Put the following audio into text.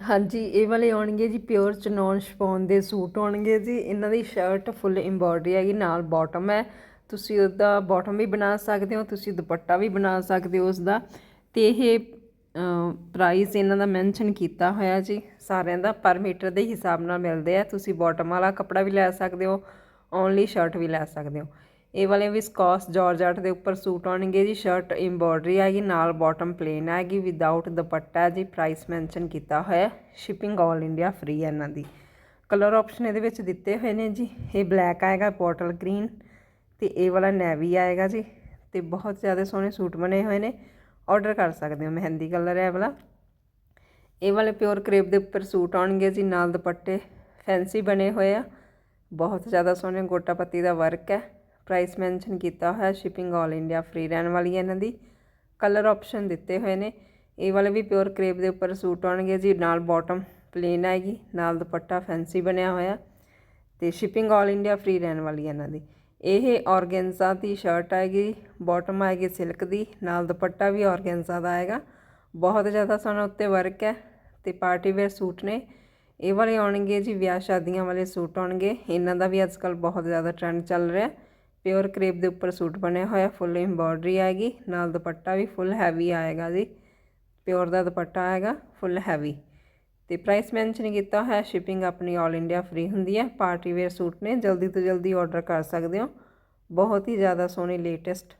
ਹਾਂਜੀ, ਇਹ ਵਾਲੇ ਆਉਣਗੇ ਜੀ ਪਿਓਰ ਚਨੌਨ ਸ਼ਪੌਨ ਦੇ ਸੂਟ ਆਉਣਗੇ ਜੀ। ਇਹਨਾਂ ਦੀ ਸ਼ਰਟ ਫੁੱਲ ਐਮਬੋਡਰੀ ਹੈਗੀ, ਨਾਲ ਬਾਟਮ ਹੈ। ਤੁਸੀਂ ਉਹਦਾ ਬਾਟਮ ਵੀ ਬਣਾ ਸਕਦੇ ਹੋ, ਤੁਸੀਂ ਦੁਪੱਟਾ ਵੀ ਬਣਾ ਸਕਦੇ ਹੋ ਉਸ ਦਾ ਤੇ ਇਹ ਪ੍ਰਾਈਸ ਇਹਨਾਂ ਦਾ ਮੈਂਸ਼ਨ ਕੀਤਾ ਹੋਇਆ ਜੀ। ਸਾਰਿਆਂ ਦਾ ਪਰ ਮੀਟਰ ਦੇ ਹਿਸਾਬ ਨਾਲ ਮਿਲਦੇ ਆ। ਤੁਸੀਂ ਬਾਟਮ ਵਾਲਾ ਕੱਪੜਾ ਵੀ ਲੈ ਸਕਦੇ ਹੋ ਓਨਲੀ ਸ਼ਰਟ ਵੀ ਲੈ ਸਕਦੇ ਹੋ। ਇਹ ਵਾਲੇ ਵਿਸਕੋਸ ਜਾਰਜਟ ਦੇ ਉੱਪਰ ਸੂਟ ਆਉਣਗੇ ਜੀ, ਸ਼ਰਟ ਐਮਬੋਡਰੀ ਆਏਗੀ ਨਾਲ ਬਾਟਮ ਪਲੇਨ ਆਏਗੀ ਵਿਦਆਊਟ ਦੁਪੱਟਾ ਜੀ ਪ੍ਰਾਈਸ ਮੈਂਸ਼ਨ ਕੀਤਾ ਹੋਇਆ ਸ਼ਿਪਿੰਗ 올 ਇੰਡੀਆ ਫ੍ਰੀ ਹੈ ਇਹਨਾਂ ਦੀ। ਕਲਰ ਆਪਸ਼ਨ ਇਹਦੇ ਵਿੱਚ ਦਿੱਤੇ ਹੋਏ ਨੇ ਜੀ, ਇਹ ਬਲੈਕ ਆਏਗਾ ਬੋਟਲ ਗ੍ਰੀਨ ਤੇ ਇਹ ਵਾਲਾ ਨੈਵੀ ਆਏਗਾ ਜੀ, ਤੇ ਬਹੁਤ ਜ਼ਿਆਦਾ ਸੋਹਣੇ ਸੂਟ ਬਣੇ ਹੋਏ ਨੇ ਆਰਡਰ ਕਰ ਸਕਦੇ ਹੋ, ਮਹਿੰਦੀ ਕਲਰ ਹੈ ਵਾਲਾ। ਇਹ ਵਾਲੇ ਪਿਓਰ ਕਰੇਪ ਦੇ ਉੱਪਰ ਸੂਟ ਆਉਣਗੇ ਜੀ, ਨਾਲ ਦੁਪੱਟੇ ਫੈਂਸੀ ਬਣੇ ਹੋਏ ਆ, ਬਹੁਤ ਜ਼ਿਆਦਾ ਸੋਹਣੇ ਗੋਟਾ ਪੱਤੀ ਦਾ ਵਰਕ ਹੈ। ਪ੍ਰਾਈਸ ਮੈਂਸ਼ਨ ਕੀਤਾ ਹੋਇਆ ਸ਼ਿਪਿੰਗ 올 ਇੰਡੀਆ ਫ੍ਰੀ ਰਹਿਣ ਵਾਲੀ ਹੈ ਇਹਨਾਂ ਦੀ। ਕਲਰ ਆਪਸ਼ਨ ਦਿੱਤੇ ਹੋਏ ਨੇ। ਇਹ ਵਾਲੇ ਵੀ ਪਿਓਰ ਕਰੇਪ ਦੇ ਉੱਪਰ ਸੂਟ ਆਉਣਗੇ ਜੀ। ਨਾਲ ਬਾਟਮ ਪਲੇਨ ਆਏਗੀ। ਨਾਲ ਦੁਪੱਟਾ ਫੈਂਸੀ ਬਣਿਆ ਹੋਇਆ। ਤੇ ਸ਼ਿਪਿੰਗ 올 ਇੰਡੀਆ ਫ੍ਰੀ ਰਹਿਣ ਵਾਲੀ ਹੈ ਇਹਨਾਂ ਦੀ। ਇਹ ਔਰਗੈਂਜ਼ਾ ਦੀ ਸ਼ਰਟ ਆਏਗੀ। ਬਾਟਮ ਆਏਗੀ ਸਿਲਕ ਦੀ। ਨਾਲ ਦੁਪੱਟਾ ਵੀ ਔਰਗੈਂਜ਼ਾ ਦਾ ਆਏਗਾ। ਬਹੁਤ ਜ਼ਿਆਦਾ ਸੋਹਣਾ ਉੱਤੇ ਵਰਕ ਹੈ। ਤੇ ਪਾਰਟੀ ਵੇਅਰ ਸੂਟ ਨੇ। ਇਹ ਵਾਲੇ ਆਉਣਗੇ ਜੀ। ਵਿਆਹ ਸ਼ਾਦੀਆਂ ਵਾਲੇ ਸੂਟ ਆਉਣਗੇ। ਇਹਨਾਂ ਦਾ ਵੀ ਅੱਜਕੱਲ ਬਹੁਤ ਜ਼ਿਆਦਾ ਟ੍ਰੈਂਡ ਚੱਲ ਰਿਹਾ। ਪਿਓਰ ਕਰੇਪ ਦੇ ਉੱਪਰ ਸੂਟ ਬਣਿਆ ਹੋਇਆ ਫੁੱਲ ਐਮਬੋਡਰੀ ਆਏਗੀ। ਨਾਲ ਦੁਪੱਟਾ ਵੀ ਫੁੱਲ ਹੈਵੀ ਆਏਗਾ ਜੀ। ਪਿਓਰ ਦਾ ਦੁਪੱਟਾ ਆਏਗਾ ਫੁੱਲ ਹੈਵੀ ਤੇ ਪ੍ਰਾਈਸ ਮੈਂਸ਼ਨ ਕੀਤਾ ਹੋਇਆ ਸ਼ਿਪਿੰਗ ਆਪਣੀ 올 ਇੰਡੀਆ ਫ੍ਰੀ ਹੁੰਦੀ ਹੈ। ਪਾਰਟੀ ਵੇਅਰ ਸੂਟ ਨੇ, ਜਲਦੀ ਤੋਂ ਜਲਦੀ ਆਰਡਰ ਕਰ ਸਕਦੇ ਹੋ। ਬਹੁਤ ਹੀ ਜ਼ਿਆਦਾ ਸੋਹਣੇ ਲੇਟੈਸਟ